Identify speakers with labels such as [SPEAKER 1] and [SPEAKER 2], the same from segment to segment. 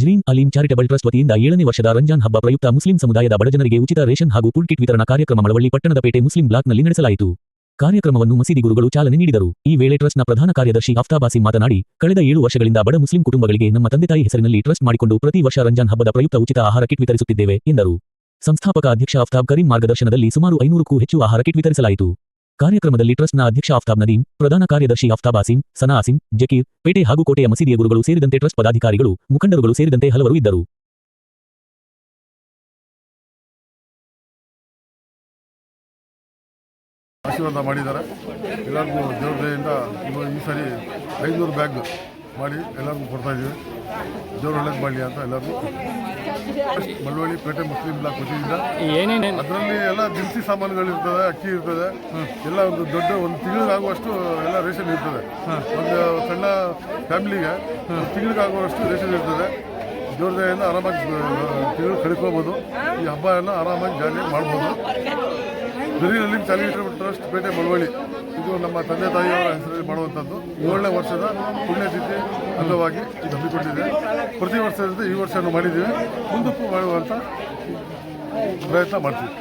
[SPEAKER 1] ಜ್ರೀನ್ Aleem charitable trust ವತಿಯಿಂದ ಏಳನೇ ವರ್ಷದ ರಂಜಾನ್ ಹಬ್ಬ ಪ್ರಯುಕ್ತ ಮುಸ್ಲಿಂ ಸಮುದಾಯದ ಬಡಜನರಿಗೆ ಉಚಿತ ರೇಷನ್ ಹಾಗೂ ಫುಡ್ ಕಿಟ್ ವಿತರಣಾ ಕಾರ್ಯಕ್ರಮ ಮಳವಳ್ಳಿ ಪಟ್ಟಣದ ಪೇಟೆ ಮುಸ್ಲಿಂ ಬ್ಲಾಕ್ನಲ್ಲಿ ನಡೆಸಲಾಯಿತು. ಕಾರ್ಯಕ್ರಮವನ್ನು ಮಸೀದಿ ಗುರುಗಳು ಚಾಲನೆ ನೀಡಿದರು. ಈ ವೇಳೆ ಟ್ರಸ್ಟ್ನ ಪ್ರಧಾನ ಕಾರ್ಯದರ್ಶಿ ಅಫ್ತಾಬಾಸಿ ಮಾತನಾಡಿ, ಕಳೆದ ಏಳು ವರ್ಷಗಳಿಂದ ಬಡ ಮುಸ್ಲಿಂ ಕುಟುಂಬಗಳಿಗೆ ನಮ್ಮ ತಂದೆ ತಾಯಿ ಹೆಸರಿನಲ್ಲಿ ಟ್ರಸ್ಟ್ ಮಾಡಿಕೊಂಡು ಪ್ರತಿ ವರ್ಷ ರಂಜಾನ್ ಹಬ್ಬದ ಪ್ರಯುಕ್ತ ಉಚಿತ ಆಹಾರ ಕಿಟ್ ವಿತರಿಸುತ್ತಿದ್ದೇವೆ, ಎಂದರು. ಸಂಸ್ಥಾಪಕ ಅಧ್ಯಕ್ಷ ಅಫ್ತಾಬ್ ಕರೀಂ ಮಾರ್ಗದರ್ಶನದಲ್ಲಿ ಸುಮಾರು ಐನೂರಕ್ಕೂ ಹೆಚ್ಚು ಆಹಾರ ಕಿಟ್ ವಿತರಿಸಲಾಯಿತು. ಕಾರ್ಯಕ್ರಮದಲ್ಲಿ ಟ್ರಸ್ಟ್ನ ಅಧ್ಯಕ್ಷ ಆಫ್ತಾಬ್ ನದೀಂ, ಪ್ರಧಾನ ಕಾರ್ಯದರ್ಶಿ ಆಫ್ತಾಬ್ ಆಸಿಂ, ಸನಾ ಆಸಿಂ, ಜಕೀರ್, ಪೇಟೆ ಹಾಗೂ ಕೋಟೆಯ ಮಸೀದಿಯ ಗುರುಗಳು ಸೇರಿದಂತೆ ಟ್ರಸ್ಟ್ ಪದಾಧಿಕಾರಿಗಳು, ಮುಖಂಡರುಗಳು ಸೇರಿದಂತೆ ಹಲವರು ಇದ್ದರು.
[SPEAKER 2] ಆಶೀರ್ವಾದ ಮಾಡಿದ್ದಾರೆ. ಎಲ್ಲರಿಗೂ ದೇವ್ರ ಈ ಸರಿ ಐನೂರು ಬ್ಯಾಗ್ ಮಾಡಿ ಎಲ್ಲರಿಗೂ ಕೊಡ್ತಾ ಇದ್ದೀವಿ. ದೇವ್ರು ಒಳ್ಳೇದು ಮಾಡಲಿ ಅಂತ ಎಲ್ಲರಿಗೂ. ಮಳವಳ್ಳಿ ಪೇಟೆ ಮುಸ್ಲಿಂ ಬ್ಲಾಕ್ ವತಿಯಿಂದ.
[SPEAKER 3] ಏನೇನು
[SPEAKER 2] ಅದರಲ್ಲಿ ಎಲ್ಲ ದಿನಸಿ ಸಾಮಾನುಗಳು ಇರ್ತದೆ ಅಕ್ಕಿ ಇರ್ತದೆ. ಎಲ್ಲ ಒಂದು ದೊಡ್ಡ ಒಂದು ತಿಂಗಳಿಗಾಗುವಷ್ಟು ಎಲ್ಲ ರೇಷನ್ ಇರ್ತದೆ. ಒಂದು ಸಣ್ಣ ಫ್ಯಾಮಿಲಿಗೆ ತಿಂಗಳಿಗಾಗುವಷ್ಟು ರೇಷನ್ ಇರ್ತದೆ. ದೇವ್ರದೆಯನ್ನು ಆರಾಮಾಗಿ ತಿಂಗಳು ಕಳ್ಕೋಬೋದು. ಈ ಹಬ್ಬ ಎಲ್ಲ ಆರಾಮಾಗಿ ಜಾಲಿ ಮಾಡ್ಬೋದು. ಬಿರಿಯಲ್ಲಿ ಚಾಲಿ ಟ್ರಸ್ಟ್ ಪೇಟೆ ಮಳವಳ್ಳಿ ಇದು ನಮ್ಮ ತಂದೆ ತಾಯಿಯವರ ಹೆಸರಲ್ಲಿ ಮಾಡುವಂಥದ್ದು. ಏಳನೇ ವರ್ಷದ ಪುಣ್ಯತಿಥಿ ಅಂಗವಾಗಿ ಇದು ಹಮ್ಮಿಕೊಂಡಿದೆ. ಪ್ರತಿ ವರ್ಷದಿಂದ ಈ ವರ್ಷನೂ ಮಾಡಿದ್ದೀವಿ. ಮುಂದಕ್ಕೂ ಮಾಡುವಂಥ ಪ್ರಯತ್ನ ಮಾಡ್ತೀವಿ.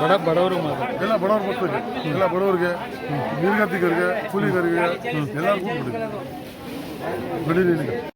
[SPEAKER 3] ಬಡ ಬಡವರು
[SPEAKER 2] ಎಲ್ಲ ಬಡವ್ರ ಮಕ್ಕಳಿಗೆ. ಎಲ್ಲ ಬಡವರಿಗೆ ನಿರ್ಗತಿಕರಿಗೆ ಕೂಲಿಗರಿಗೆ ಎಲ್ಲರಿಗೂ ಕೊಟ್ಟಿದ್ದೀವಿ ನಡೀಲಿ